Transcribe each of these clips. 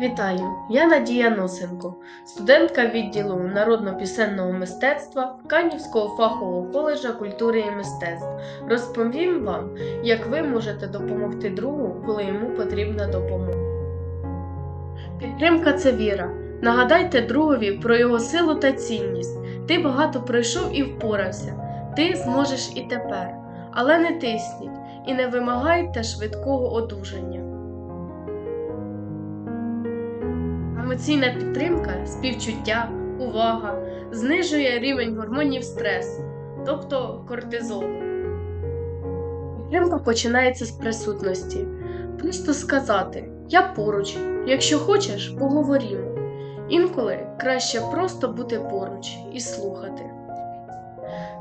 Вітаю! Я Надія Носенко, студентка відділу народно-пісенного мистецтва Канівського фахового коледжа культури і мистецтв. Розповім вам, як ви можете допомогти другу, коли йому потрібна допомога. Підтримка це віра. Нагадайте другові про його силу та цінність. Ти багато пройшов і впорався. Ти зможеш і тепер, але не тисніть і не вимагайте швидкого одужання. Емоційна підтримка, співчуття, увага знижує рівень гормонів стресу, тобто кортизолу. Підтримка починається з присутності. Просто сказати Я поруч, якщо хочеш, поговоримо. Інколи краще просто бути поруч і слухати.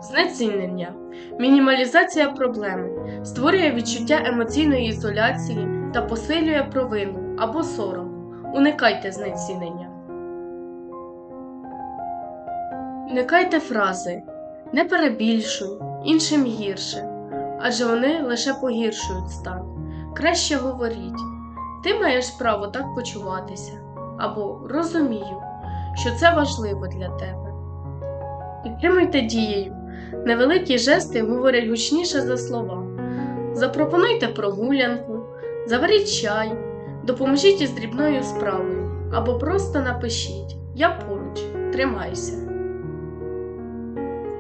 Знецінення, мінімалізація проблеми створює відчуття емоційної ізоляції та посилює провину або сором. Уникайте знецінення. Уникайте фрази не перебільшуй, іншим гірше, адже вони лише погіршують стан. Краще говоріть ти маєш право так почуватися, або розумію, що це важливо для тебе. Підтримуйте дією. Невеликі жести говорять гучніше за слова. Запропонуйте прогулянку, заваріть чай. Допоможіть із дрібною справою або просто напишіть Я поруч, тримайся.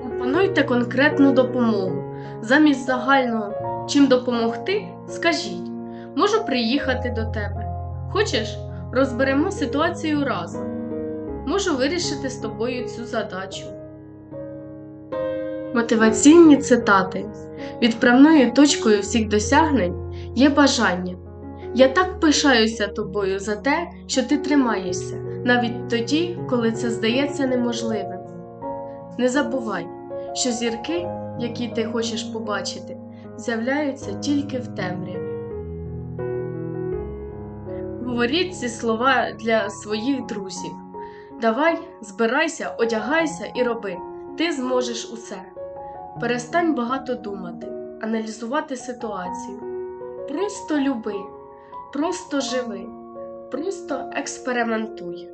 Пропонуйте конкретну допомогу. Замість загального чим допомогти, скажіть Можу приїхати до тебе. Хочеш, розберемо ситуацію разом. Можу вирішити з тобою цю задачу. Мотиваційні цитати. Відправною точкою всіх досягнень є бажання. Я так пишаюся тобою за те, що ти тримаєшся, навіть тоді, коли це здається неможливим. Не забувай, що зірки, які ти хочеш побачити, з'являються тільки в темряві. Говоріть ці слова для своїх друзів. Давай, збирайся, одягайся і роби. Ти зможеш усе. Перестань багато думати, аналізувати ситуацію. Просто люби. Просто живи, просто експериментуй.